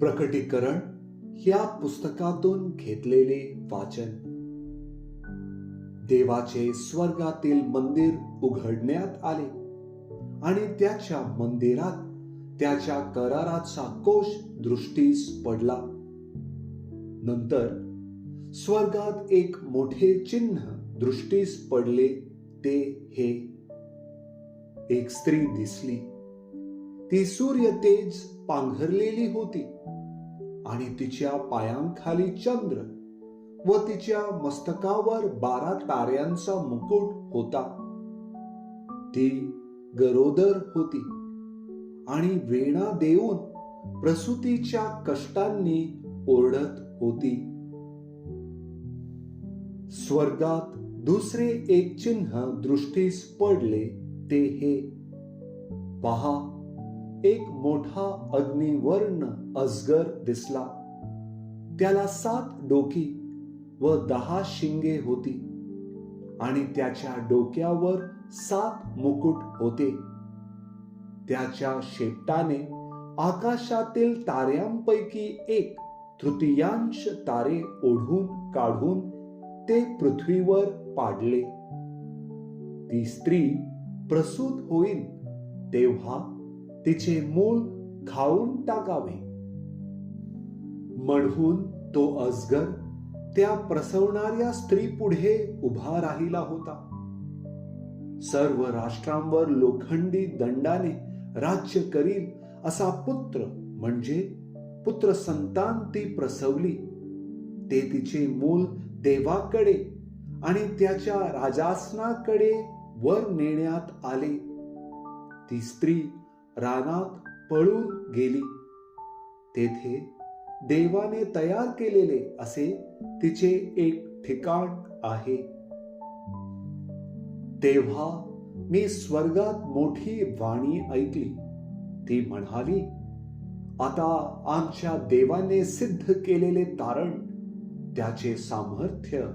प्रकटीकरण या पुस्तकातून घेतलेले वाचन. देवाचे स्वर्गातील मंदिर उघडण्यात आले आणि त्याच्या मंदिरात त्याच्या कराराचा कोश दृष्टीस पडला. नंतर स्वर्गात एक मोठे चिन्ह दृष्टीस पडले ते हे. एक स्त्री दिसली. ती सूर्य तेज पांघरलेली होती. आणि तिच्या पायांखाली चंद्र व तिच्या मस्तकावर बारा ताऱ्यांचा मुकुट होता. ती गरोदर होती आणि वेणा देऊन प्रसूतीच्या कष्टांनी ओरडत होती. स्वर्गात दुसरे एक चिन्ह दृष्टीस पडले ते हे. पहा एक मोठा अग्निवर्ण अजगर दिसला. त्याला सात डोकी व दहा शिंगे होती आणि त्याच्या डोक्यावर सात मुकुट होते. त्याच्या शेपटाने आकाशातील ताऱ्यांपैकी एक तृतीयांश तारे ओढून काढून ते पृथ्वीवर पाडले. ती स्त्री प्रसूत होईल तेव्हा तिचे मूळ खाऊन टाकावे. म्हणून तो अजगर त्या प्रसवणाऱ्या स्त्री पुढे उभा राहिला होता. सर्व राष्ट्रांवर लोखंडी दंडाने राज्य करील असा पुत्र म्हणजे पुत्र संतान ती प्रसवली. ते तिचे मूल देवाकडे आणि त्याच्या राजासनाकडे वर नेण्यात आले. ती स्त्री रानात पळून गेली. तेथे देवाने तयार केलेले असे तिचे एक ठिकाण आहे. तेव्हा मी स्वर्गात मोठी वाणी ऐकली. ती म्हणाली आता आमच्या देवाने सिद्ध केलेले तारण त्याचे सामर्थ्य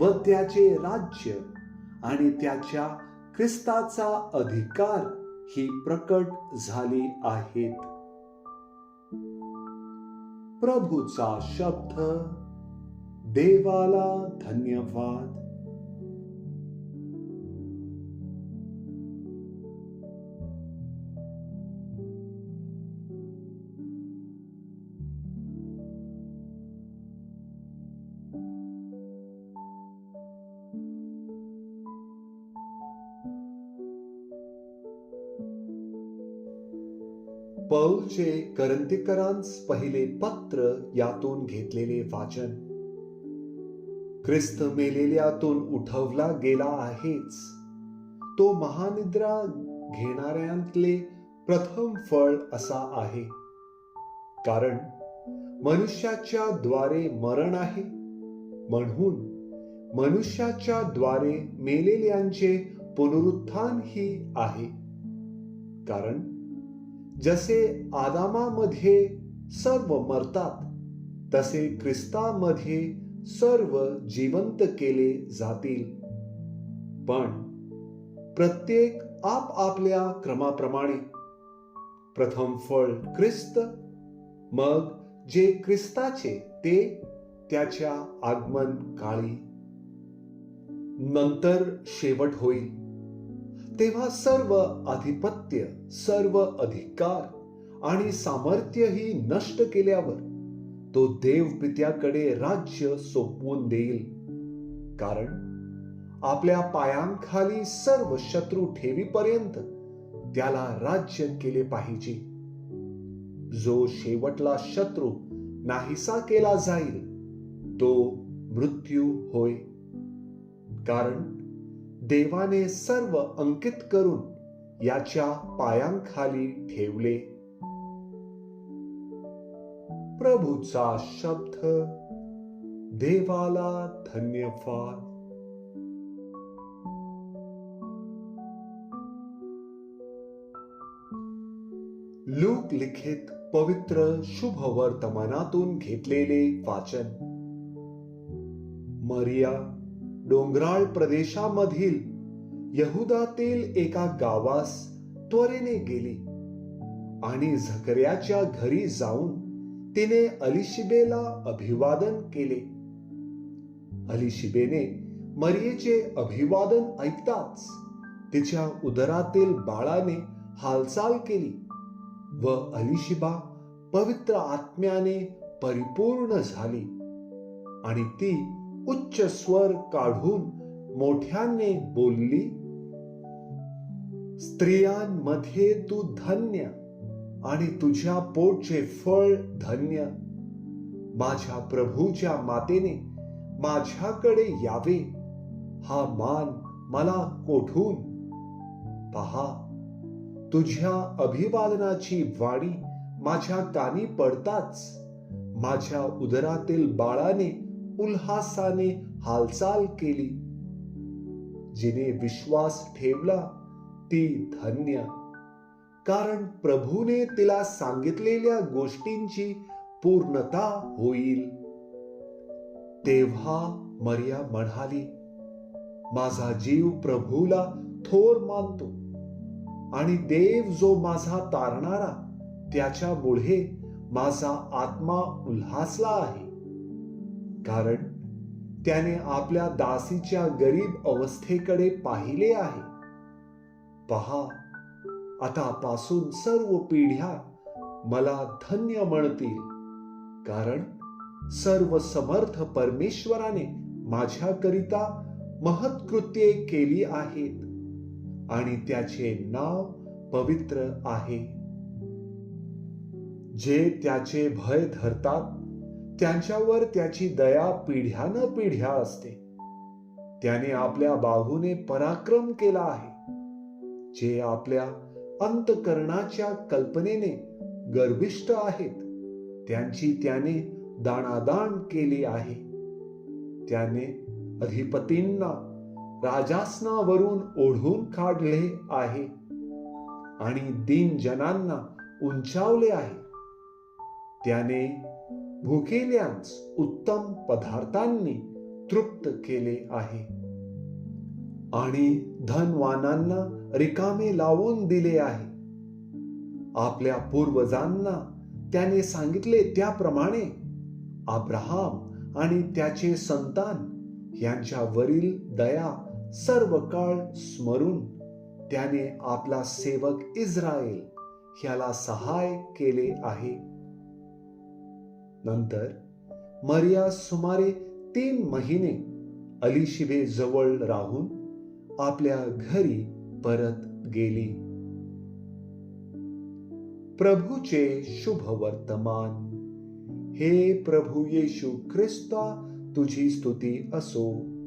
व त्याचे राज्य आणि त्याच्या ख्रिस्ताचा अधिकार ही प्रकट झाली आहेत. प्रभूचा शब्द देवाला धन्यवाद. पौलचे करंतीकरांस पहिले पत्र यातून घेतलेले वाचन. ख्रिस्त मेलेल्यातून उठवला गेला आहेच. तो महानिद्रा घेणाऱ्यांतले प्रथम फळ असा आहे. कारण मनुष्याच्या द्वारे मरण आहे. म्हणून मनुष्याच्या द्वारे मेलेल्यांचे पुनरुत्थान ही आहे. कारण जसे आदामामध्ये सर्व मरतात तसे ख्रिस्तामध्ये सर्व जिवंत केले जातील. पण प्रत्येक आपापल्या क्रमाप्रमाणे प्रथम फळ ख्रिस्त मग जे ख्रिस्ताचे ते त्याच्या आगमन काळी. नंतर शेवट होईल. तेव्हा सर्व आधिपत्य सर्व अधिकार आणि सामर्थ्यही नष्ट केल्यावर तो देव पित्याकडे राज्य सोपवून देईल. कारण आपल्या पायांखाली सर्व शत्रू ठेवीपर्यंत त्याला राज्य केले पाहिजे. जो शेवटला शत्रू नाहीसा केला जाईल तो मृत्यू होय. कारण देवाने सर्व अंकित करून याच्या पायांखाली ठेवले. प्रभूचा शब्द देवाला धन्यवाद. लूक लिखित पवित्र शुभ वर्तमानातून घेतलेले वाचन. मरिया डोंगराळ प्रदेशामधील यहुदातील एका गावास त्वरेने गेली आणि झकऱ्याच्या घरी जाऊन तिने अलिशिबेला अभिवादन केले. अलिशिबेने मरियेचे अभिवादन ऐकताच तिच्या उदरातील बाळाने हालचाल केली व अलिशिबा पवित्र आत्म्याने परिपूर्ण झाली आणि ती उच्च स्वर काढून मोठ्याने बोलली स्त्रियांमध्ये तू धन्य आणि तुझ्या पोटचे फळ धन्य. माझ्या प्रभूच्या मातेने माझ्याकडे यावे. हा मान मला कोठून? पहा तुझ्या अभिवादनाची वाणी माझ्या कानी पडताच माझ्या उदरातील बाळाने उल्हासाने हालचाल केली. जिने विश्वास ठेवला ती धन्य. कारण प्रभूने तिला सांगितलेल्या गोष्टींची पूर्णता होईल. तेव्हा मर्या म्हणाली माझा जीव प्रभूला थोर मानतो. आणि देव जो माझा तारणारा त्याच्यामुळे माझा आत्मा उल्हासला आहे. कारण त्याने आपल्या दासीच्या गरीब अवस्थेकडे पाहिले आहे. पहा आतापासून सर्व पिढ्या मला धन्य म्हणतील कारण सर्व समर्थ परमेश्वराने माझ्याकरिता महत्कृत्ये केली आहेत आणि त्याचे नाव पवित्र आहे. जे त्याचे भय धरतात त्यांच्यावर त्याची दया पिढ्यान पिढ्या असते. त्याने आपल्या बाहूने पराक्रम केला आहे. जे आपल्या अंतकरणाच्या कल्पनेने गर्भिष्ट आहेत त्यांची त्याने दाणादाण केली आहे. त्याने अधिपतींना राजासनावरून ओढून काढले आहे आणि दीन जनांना उंचावले आहे. त्याने भुकेल्यांस उत्तम पदार्थांनी तृप्त केले आहे. आणि धनवानांना रिकामे लावून दिले आहे. आपल्या पूर्वजांना त्याने सांगितले त्याप्रमाणे अब्राहम आणि त्याचे संतान यांच्यावरील दया सर्व काळ स्मरून त्याने आपला सेवक इस्रायल ह्याला सहाय केले आहे. नंतर मरिया सुमारे तीन महिने अलिशिबे जवळ राहून आपल्या घरी परत गेली. प्रभूचे शुभ वर्तमान. हे प्रभू येशू ख्रिस्ता तुझी स्तुती असो.